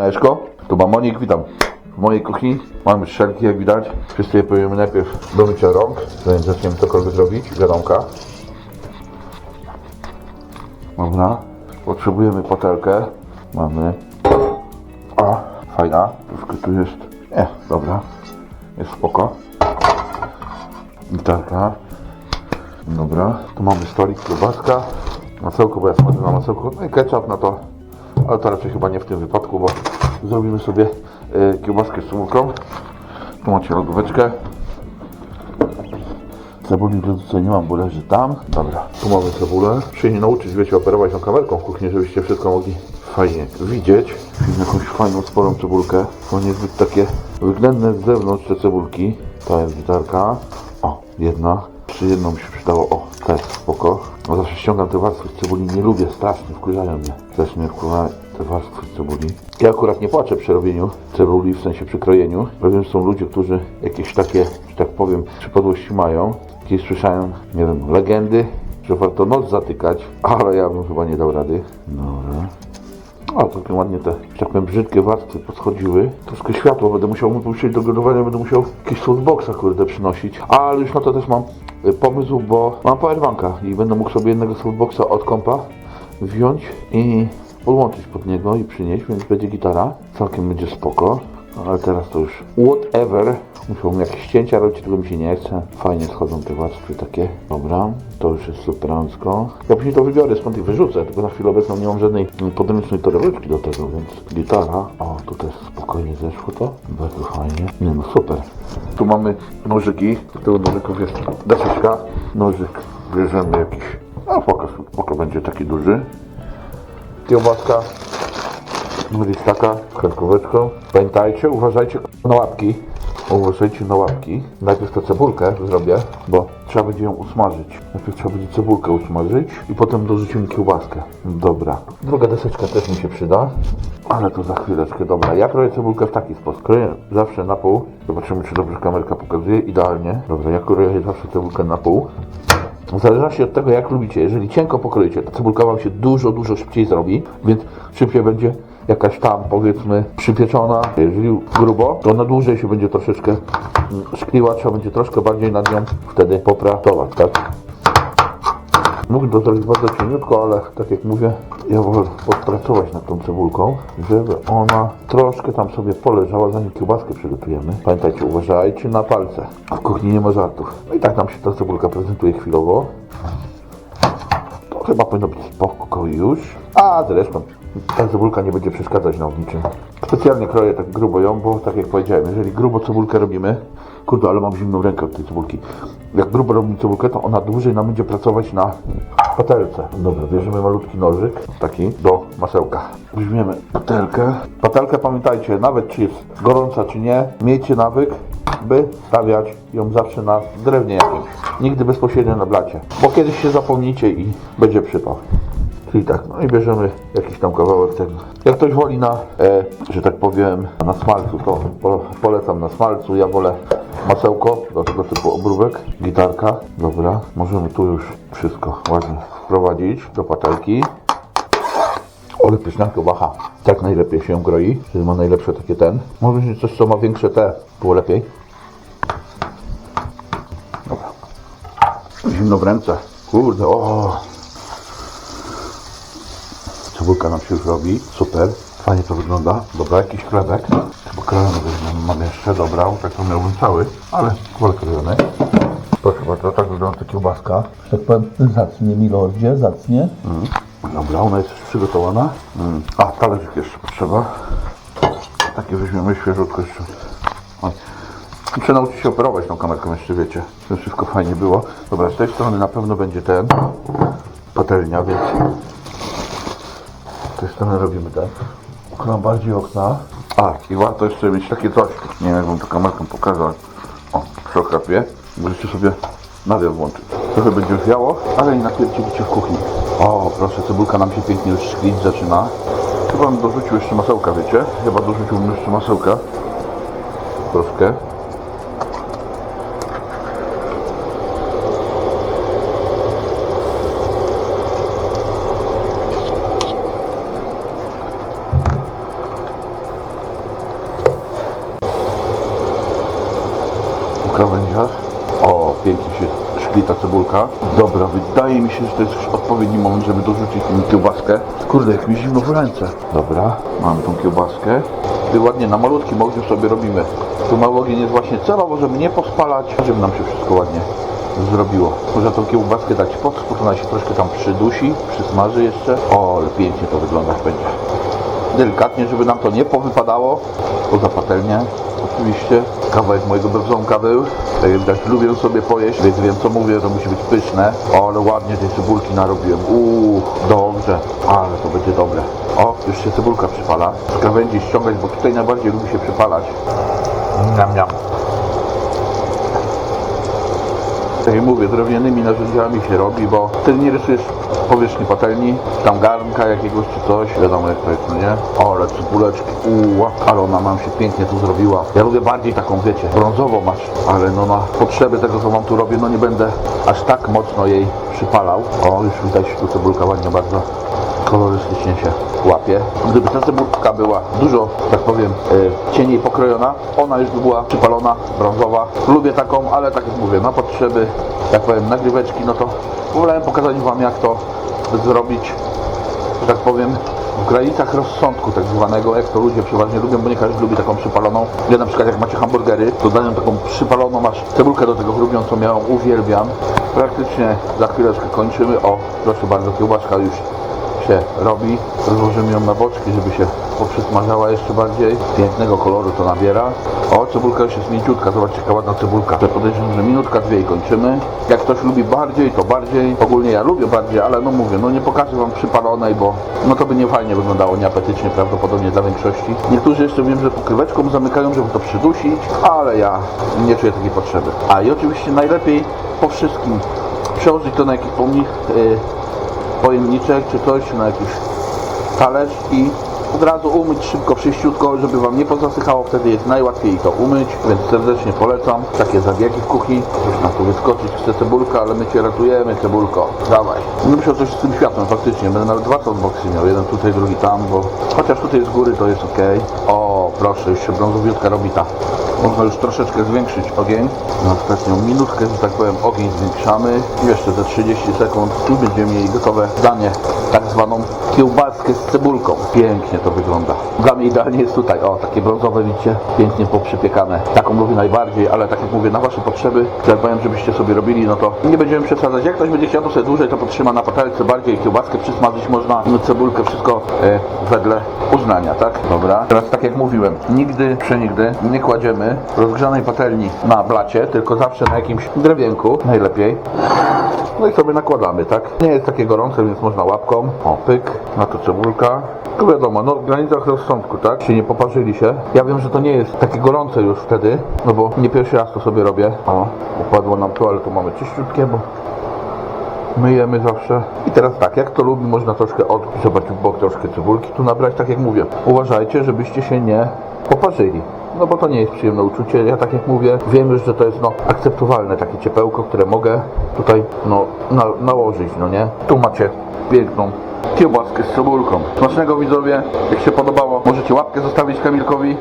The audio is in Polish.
Eszko, tu Mamonik, witam. W mojej kuchni mamy szelki, jak widać. Powiemy najpierw do mycia rąk, zanim zaczniemy cokolwiek robić. Wiadomka. Dobra. Potrzebujemy patelkę. Mamy. A, fajna. Troszkę tu jest. Nie, dobra. Jest spoko. Gitarka. Dobra. Tu mamy stolik, kiełbaska. Masełko, bo ja smażę na masełko. No i ketchup na to. Ale to raczej chyba nie w tym wypadku, bo zrobimy sobie y, kiełbaskę z cebulką. Tu macie lodóweczkę. Cebuli w nie mam, bo leży tam. Dobra, tu mamy cebulę. Muszę się nauczyć, wiecie, operować tą kamerką w kuchni, żebyście wszystko mogli fajnie widzieć. Jakąś fajną, sporą cebulkę. Są niezbyt takie wyględne z zewnątrz te cebulki. To jest gitarka. O, jedna. Przy jedną mi się przydało. O, to jest spoko. No zawsze ściągam te warstwy z cebuli. Nie lubię, strasznie wkurzają mnie. Mnie wkurzają warstwy z cebuli. Ja akurat nie płaczę przy robieniu cebuli, w sensie przy krojeniu. Bo wiem, że są ludzie, którzy jakieś takie, że tak powiem, przypadłości mają. Kiedyś słyszałem, nie wiem, legendy, że warto noc zatykać, ale ja bym chyba nie dał rady. Dobra. O, takie ładnie te, że tak powiem, brzydkie warstwy podchodziły. Troszkę światło będę musiał mu puścić do gotowania, będę musiał jakieś softboxa, kurde, przynosić. Ale już na to też mam y, pomysł, bo mam powerbanka i będę mógł sobie jednego softboxa od kompa wziąć i podłączyć pod niego i przynieść, więc będzie gitara. Całkiem będzie spoko. Ale teraz to już whatever. Musiałbym jakieś cięcia robić, tego mi się nie chce. Fajnie schodzą te warstwy takie. Dobra, to już jest superancko. Ja później to wybiorę, skąd ich wyrzucę, tylko na chwilę obecną nie mam żadnej podręcznej torebeczki do tego, więc gitara. O, tu też spokojnie zeszło to. Bardzo fajnie. Nie no, super. Tu mamy nożyki. Z nożyków jest deseczka. Nożyk bierzemy jakiś, a pokaż, oko będzie taki duży. Kiełbaska jest taka krętkóweczką. Pamiętajcie, uważajcie na łapki. Uważajcie na łapki. Najpierw tę cebulkę zrobię, bo trzeba będzie ją usmażyć. Najpierw trzeba będzie cebulkę usmażyć i potem dorzucimy kiełbaskę. Dobra. Druga deseczka też mi się przyda. Ale to za chwileczkę. Dobra, ja kroję cebulkę w taki sposób. Kroję zawsze na pół. Zobaczymy, czy dobrze kamerka pokazuje. Idealnie. Dobra, ja kroję zawsze cebulkę na pół. W zależności od tego, jak lubicie. Jeżeli cienko pokroicie, to cebulka Wam się dużo, dużo szybciej zrobi, więc szybciej będzie jakaś tam, powiedzmy, przypieczona. Jeżeli grubo, to na dłużej się będzie troszeczkę mm, szkliła, trzeba będzie troszkę bardziej nad nią wtedy popracować, tak? Mógł zrobić bardzo cieniutko, ale tak jak mówię, ja wolę podpracować nad tą cebulką, żeby ona troszkę tam sobie poleżała, zanim kiełbaskę przygotujemy. Pamiętajcie, uważajcie na palce. A w kuchni nie ma żartów. No i tak nam się ta cebulka prezentuje chwilowo. To chyba powinno być spoko już. A zresztą ta cebulka nie będzie przeszkadzać nam w niczym. Specjalnie kroję tak grubo ją, bo tak jak powiedziałem, jeżeli grubo cebulkę robimy, kurde, ale mam zimną rękę od tej cebulki. Jak grubo robimy cebulkę, to ona dłużej nam będzie pracować na patelce. Dobra, bierzemy malutki nożyk, taki do masełka. Weźmiemy patelkę. Patelkę pamiętajcie, nawet czy jest gorąca, czy nie, miejcie nawyk, by stawiać ją zawsze na drewnie jakimś. Nigdy bezpośrednio na blacie, bo kiedyś się zapomnicie i będzie przypał. Czyli tak, no i bierzemy jakiś tam kawałek tego. Jak ktoś woli na, e, że tak powiem, na smalcu, to po, polecam na smalcu. Ja wolę masełko do tego typu obróbek. Gitarka, dobra. Możemy tu już wszystko ładnie wprowadzić do patelki. Ale pyszna kiełbacha. Tak najlepiej się groi, że ma najlepsze takie ten. Może wziąć coś, co ma większe te, było lepiej. Dobra. Zimno w ręce. Kurde, o. Cebulka nam się już robi. Super. Fajnie to wygląda. Dobra, jakiś chlebek. Bo krojony mam, jeszcze, dobra, tak to miałbym cały, ale wolę krojony. Proszę bardzo, tak wygląda ta kiełbaska. Tak powiem, zacnie, milordzie, zacnie. Mm. Dobra, ona jest przygotowana. Mm. A, talerzyk jeszcze potrzeba. Takie weźmiemy świeżutko jeszcze. Oj. Muszę nauczyć się operować tą kamerką jeszcze, wiecie, żeby wszystko fajnie było. Dobra, z tej strony na pewno będzie ten patelnia, więc tej strony robimy tak. Ukryłam bardziej okna. A, i warto jeszcze mieć takie coś. Nie wiem, jak wam to kamerką pokazać. O, przy okropie. Możecie sobie nawias włączyć. Trochę będzie wiało, ale i napierdzielicie w kuchni. O, proszę, cebulka nam się pięknie już szklić zaczyna. Chyba bym dorzucił jeszcze masełka, wiecie? Chyba dorzuciłbym jeszcze masełka. Troszkę. O, pięknie się szkli ta cebulka. Dobra, wydaje mi się, że to jest już odpowiedni moment, żeby dorzucić tą kiełbaskę. Kurde, jak mi zimno w ręce. Dobra, mam tą kiełbaskę. I ładnie na malutkim ogniu sobie robimy. Tu mały ogień jest właśnie celowo, żeby nie pospalać, żeby nam się wszystko ładnie zrobiło. Można tą kiełbaskę dać pod spód, ona się troszkę tam przydusi, przysmaży jeszcze. O, ale pięknie to wyglądać będzie. Delikatnie, żeby nam to nie powypadało. Poza patelnię, oczywiście. Kawałek mojego brwzonka był. Tak jak widać, lubię sobie pojeść, więc wiem co mówię, to musi być pyszne. O, ale ładnie tej cebulki narobiłem. Uuu, dobrze. Ale to będzie dobre. O, już się cebulka przypala. Z krawędzi ściągać, bo tutaj najbardziej lubi się przypalać. Niam, niam. Tak jak mówię, drewnianymi narzędziami się robi, bo wtedy nie rysujesz powierzchni patelni, tam garnka jakiegoś czy coś, wiadomo jak to jest, no nie? Ale cebuleczki, uła, ale ona nam się pięknie tu zrobiła. Ja lubię bardziej taką, wiecie, brązową masz, ale no na potrzeby tego, co wam tu robię, no nie będę aż tak mocno jej przypalał. O, już widać tu cebulka ładnie bardzo kolorystycznie się łapie. Gdyby ta cebulka była dużo, tak powiem, e, cieniej pokrojona, ona już by była przypalona, brązowa. Lubię taką, ale tak jak mówię, na potrzeby, tak powiem, nagryweczki, no to wolałem pokazać Wam, jak to zrobić, że tak powiem, w granicach rozsądku tak zwanego, jak to ludzie przeważnie lubią, bo nie każdy lubi taką przypaloną. Ja na przykład jak macie hamburgery, to dają taką przypaloną, masz cebulkę do tego chrubiącą, ja ją uwielbiam. Praktycznie za chwileczkę kończymy. O, proszę bardzo, kiełbaska już się robi. Rozłożymy ją na boczki, żeby się poprzysmażała jeszcze bardziej. Pięknego koloru to nabiera. O, cebulka już jest mięciutka. Zobaczcie, jaka ładna cebulka. Podejrzewam, że minutka, dwie i kończymy. Jak ktoś lubi bardziej, to bardziej. Ogólnie ja lubię bardziej, ale no mówię, no nie pokażę wam przypalonej, bo no to by nie fajnie wyglądało, nieapetycznie prawdopodobnie dla większości. Niektórzy jeszcze wiem, że pokryweczką zamykają, żeby to przydusić, ale ja nie czuję takiej potrzeby. A i oczywiście najlepiej po wszystkim przełożyć to na jakiś pomnik, yy, pojemniczek czy coś, na jakiś talerz i od razu umyć szybko, przyjściutko, żeby Wam nie pozasychało, wtedy jest najłatwiej to umyć, więc serdecznie polecam. Takie zabiegi w kuchni, już nam tu wyskoczyć, chce cebulka, ale my Cię ratujemy, cebulko, dawaj. No musiał coś z tym światłem, faktycznie, będę nawet dwa softboxy miał, jeden tutaj, drugi tam, bo chociaż tutaj z góry to jest ok. O, proszę, już się brązowiutka robi ta. Można już troszeczkę zwiększyć ogień. Na ostatnią minutkę, że tak powiem, ogień zwiększamy. I Jeszcze za 30 sekund i będziemy mieli gotowe danie, tak zwaną kiełbaskę z cebulką. Pięknie to wygląda. Dla mnie idealnie jest tutaj, o, takie brązowe, widzicie, pięknie poprzypiekane. Taką lubię najbardziej, ale tak jak mówię, na Wasze potrzeby, powiem, żebyście sobie robili, no to nie będziemy przesadzać. Jak ktoś będzie chciał to sobie dłużej, to potrzyma na patelce bardziej, kiełbaskę przysmażyć można, no, cebulkę, wszystko e, wedle uznania, tak? Dobra. Teraz tak jak mówiłem, nigdy, przenigdy nie kładziemy rozgrzanej patelni na blacie, tylko zawsze na jakimś drewienku, najlepiej. No i sobie nakładamy, tak? Nie jest takie gorące, więc można łapką. O, pyk, na to cebulka. Tu wiadomo, no w granicach rozsądku, tak? Się nie poparzyli się. Ja wiem, że to nie jest takie gorące już wtedy, no bo nie pierwszy raz to sobie robię. O, upadło nam tu, ale tu mamy czyściutkie, bo myjemy zawsze. I teraz tak, jak to lubi, można troszkę od... Zobacz, w bok troszkę cebulki tu nabrać, tak jak mówię. Uważajcie, żebyście się nie poparzyli. No bo to nie jest przyjemne uczucie. Ja tak jak mówię, wiem już, że to jest no akceptowalne takie ciepełko, które mogę tutaj no na, nałożyć, no nie? Tu macie piękną kiełbaskę z cebulką. Smacznego widzowie, jak się podobało, możecie łapkę zostawić Kamilkowi.